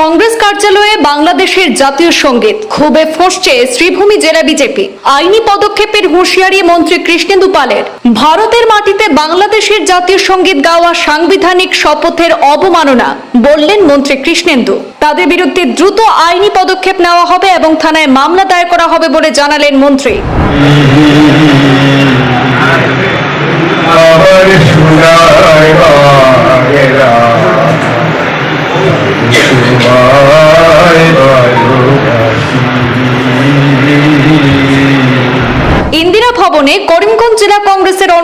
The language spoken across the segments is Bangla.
কংগ্রেস কার্যালয়ে বাংলাদেশের জাতীয় সংগীত ক্ষোভে ফসছে শ্রীভূমি জেলা বিজেপি। আইনি পদক্ষেপের হুঁশিয়ারি মন্ত্রী কৃষ্ণেন্দু পালের। ভারতের মাটিতে বাংলাদেশের জাতীয় সংগীত গাওয়া সাংবিধানিক শপথের অবমাননা, বললেন মন্ত্রী কৃষ্ণেন্দু। তাদের বিরুদ্ধে দ্রুত আইনি পদক্ষেপ নেওয়া হবে এবং থানায় মামলা দায়ের করা হবে বলে জানালেন মন্ত্রী।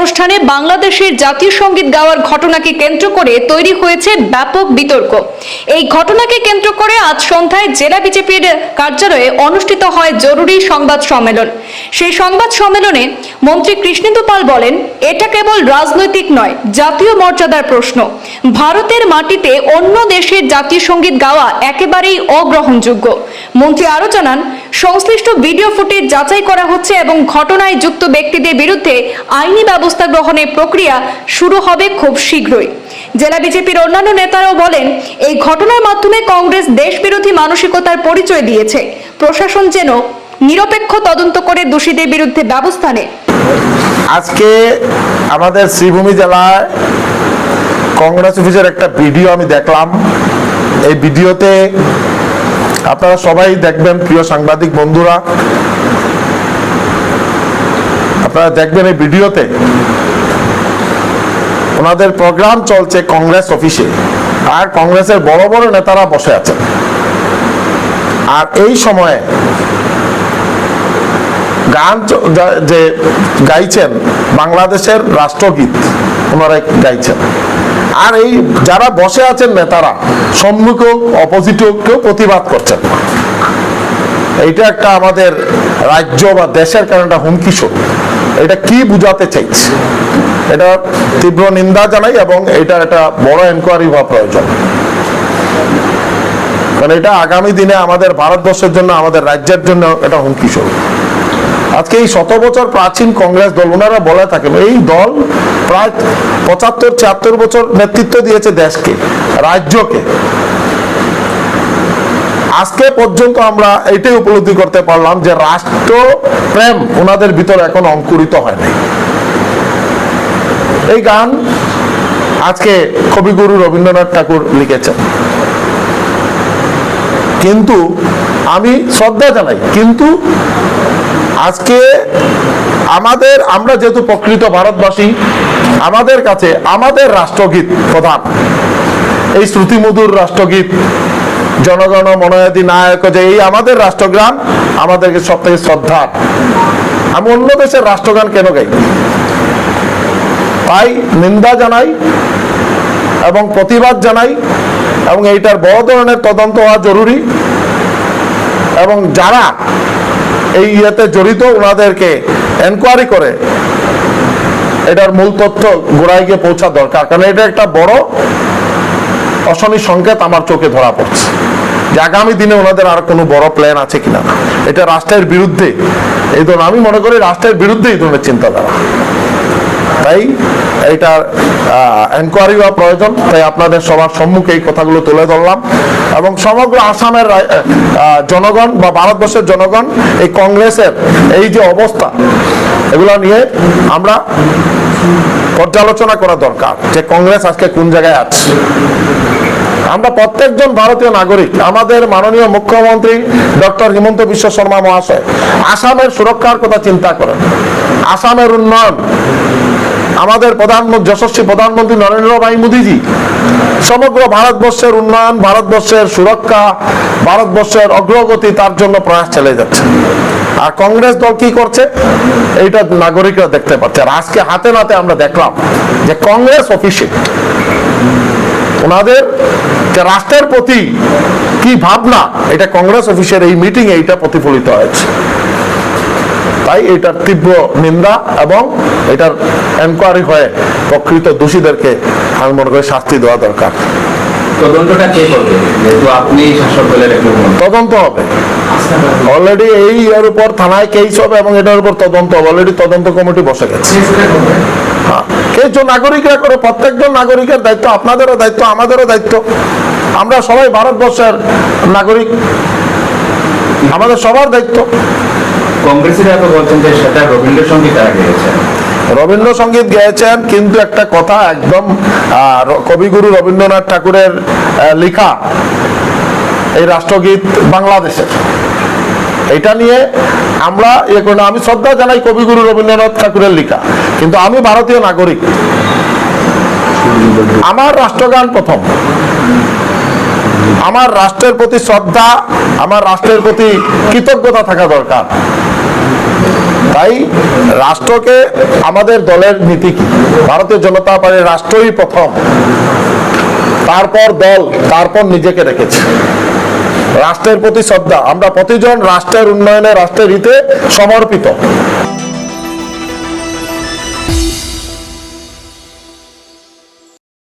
অনুষ্ঠানে বাংলাদেশের জাতীয় সংগীত গাওয়ার ঘটনাকে কেন্দ্র করে তৈরি হয়েছে ব্যাপক বিতর্ক। এই ঘটনাকে কেন্দ্র করে আজ সন্ধ্যায় জেলা বিজেপির কার্যালয়ে অনুষ্ঠিত হয় জরুরি সংবাদ সম্মেলন। সেই সংবাদ সম্মেলনে মন্ত্রী কৃষ্ণেন্দু পাল বলেন, এটা কেবল রাজনৈতিক নয়, জাতীয় মর্যাদার প্রশ্ন। ভারতের মাটিতে অন্য দেশের জাতীয় সংগীত গাওয়া একেবারেই অগ্রহণযোগ্য। মন্ত্রী আরও জানান, সংশ্লিষ্ট ভিডিও ফুটেজ যাচাই করা হচ্ছে এবং ঘটনায় যুক্ত ব্যক্তিদের বিরুদ্ধে আইনি ব্যবস্থা গ্রহণের প্রক্রিয়া শুরু হবে খুব শীঘ্রই। জেলা বিজেপির অন্যান্য নেতারাও বলেন, এই ঘটনার মাধ্যমে কংগ্রেস দেশবিরোধী মানসিকতার পরিচয় দিয়েছে। প্রশাসন যেন নিরপেক্ষ তদন্ত করে দোষীদের বিরুদ্ধে ব্যবস্থা নেয়। আজকে আমাদের শ্রীভূমি জেলায় কংগ্রেস অফিসের একটা ভিডিও আমি দেখলাম। এই ভিডিওতে আপনারা সবাই দেখবেন, প্রিয় সাংবাদিক বন্ধুরা। আপনারা দেখবেন এই ভিডিওতে ওনাদের প্রোগ্রাম চলছে কংগ্রেস অফিসে, আর কংগ্রেসের বড় বড় নেতারা বসে আছেন। আর এই সময়ে গান যে গাইছেন, বাংলাদেশের রাষ্ট্রগীত ওনারা গাইছেন। আর এই যারা বসে আছেন নেতারা, সম্মুখ অপোজিট কেউ প্রতিবাদ করছেন এইটা একটা আমাদের রাজ্য বা দেশের কারণে একটা হুমকি স্বরূপ। এটা কি বুঝাতে চাইছে? এটা তীব্র নিন্দা জানাই এবং এটা একটা বড় এনকোয়ারি হওয়া প্রয়োজন। কারণ এটা আগামী দিনে আমাদের ভারতবর্ষের জন্য, আমাদের রাজ্যের জন্য এটা হুমকি স্বরূপ। আজকে এই শত বছর প্রাচীন কংগ্রেস দল, ওনারা বলে থাকেন, এই দল প্রায় পঁচাত্তর, ছিয়াত্তর বছর নেতৃত্ব দিয়েছে দেশকে, রাজ্যকে। আজকে পর্যন্ত আমরা এটাই উপলব্ধি করতে পারলাম যে রাষ্ট্র প্রেম ওনাদের ভিতরে এখন অঙ্কুরিত হয় নাই। এই গান আজকে কবিগুরু রবীন্দ্রনাথ ঠাকুর লিখেছেন। কিন্তু আমি শ্রদ্ধা জানাই, কিন্তু আজকে আমাদের, আমরা যেহেতু প্রকৃত ভারতবাসী, আমাদের কাছে আমাদের রাষ্ট্রগীত প্রধান। এই শ্রুতিমধুর রাষ্ট্রগীত, জনগণ মনোয়াদি নায়ক যে এই আমাদের রাষ্ট্রগান, আমাদেরকে সব থেকে শ্রদ্ধা আমি অন্য দেশের রাষ্ট্রগান কেন গাই? তাই নিন্দা জানাই এবং প্রতিবাদ জানাই এবং এইটার বড় ধরনের তদন্ত হওয়া জরুরি। এবং যারা এই ইয়েতে জড়িত ওনাদেরকে এনকোয়ারি করে। এটার মূল তথ্য গোড়ায় গিয়ে পৌঁছা দরকার, কারণ এটা একটা বড় অশনি সংকেত আমার চোখে ধরা পড়ছে যে আগামী দিনে ওনাদের আর কোনো বড় প্ল্যান আছে কিনা। এটা রাষ্ট্রের বিরুদ্ধে, এই ধরনের আমি মনে করি রাষ্ট্রের বিরুদ্ধে এই ধরনের চিন্তাধারা। তাই এইটার এনকোয়ারি হওয়া প্রয়োজন, তাই আপনাদের সবার সম্মুখে এই কথাগুলো তুলে ধরলাম। এবং সমগ্র আসামের জনগণ বা ভারতবর্ষের জনগণ, এই কংগ্রেসের এই যে অবস্থা, এগুলো নিয়ে আমরা পর্যালোচনা করা দরকার, যে কংগ্রেস আজকে কোন জায়গায় আছে। আমরা প্রত্যেকজন ভারতীয় নাগরিক, আমাদের মাননীয় মুখ্যমন্ত্রী ডক্টর হিমন্ত বিশ্ব শর্মা মহাশয়, আসামের সুরক্ষার কথা চিন্তা করেন। আসামের উন্নয়ন আমাদের প্রধানমন্ত্রী, যশস্বী প্রধানমন্ত্রী নরেন্দ্র ভাই মোদীজি, সমগ্র ভারতবর্ষের উন্নয়ন, ভারতবর্ষের সুরক্ষা, ভারতবর্ষের অগ্রগতি, তার জন্য প্রয়াস চালিয়ে যাচ্ছে। আর কংগ্রেস দল কি করছে? এইটা নাগরিকরা দেখতে পাচ্ছে। আর আজকে হাতে নাতে আমরা দেখলাম যে কংগ্রেস অফিসে ওনাদের যে রাষ্ট্রের প্রতি কি ভাবনা, এটা কংগ্রেস অফিসের এই মিটিং এইটা প্রতিফলিত হয়েছে। তাই এটার তীব্র নিন্দা এবং এটার এনকোয়ারি হয়ে প্রকৃত দোষীদেরকে আমি মনে করি শাস্তি দেওয়া দরকার। তদন্তটা কে করবে? যেহেতু আপনি শাসক দলের একজন তদন্ত হবে। অলরেডি এই এর উপর থানায় কেস হবে এবং এটার উপর তদন্ত অলরেডি তদন্ত কমিটি বসে গেছে। হ্যাঁ। নাগরিকরা করে প্রত্যেকজন নাগরিকের দায়িত্ব আপনাদেরও দায়িত্ব আমাদেরও দায়িত্ব। আমরা সবাই ভারতবর্ষের নাগরিক। আমাদের সবার দায়িত্ব। কংগ্রেসীরা তো বলছেন যে সেটা রবীন্দ্রসঙ্গীত তারা গেয়েছেন। রবীন্দ্রসঙ্গীত গেয়েছেন, কিন্তু একটা কথা একদম কবিগুরু রবীন্দ্রনাথ ঠাকুরের লেখা এই রাষ্ট্রগীত বাংলাদেশের। এটা নিয়ে আমরা ইয়ে করি। আমি শ্রদ্ধা জানাই কবিগুরু রবীন্দ্রনাথ ঠাকুরের লেখা, কিন্তু আমি ভারতীয় নাগরিক। আমার রাষ্ট্রগান প্রথম। আমার রাষ্ট্রের প্রতি শ্রদ্ধা, আমার রাষ্ট্রের প্রতি কৃতজ্ঞতা থাকা দরকার। তাই রাষ্ট্রকে আমাদের দলের নীতি কি? ভারতীয় জনতা পার্টির রাষ্ট্রই প্রথম। তারপর দল, তারপর নিজেকে রেখেছে। রাষ্ট্রের প্রতি শ্রদ্ধা, আমরা প্রতিজন রাষ্ট্রের উন্নয়নে, রাষ্ট্রের হিতে সমর্পিত।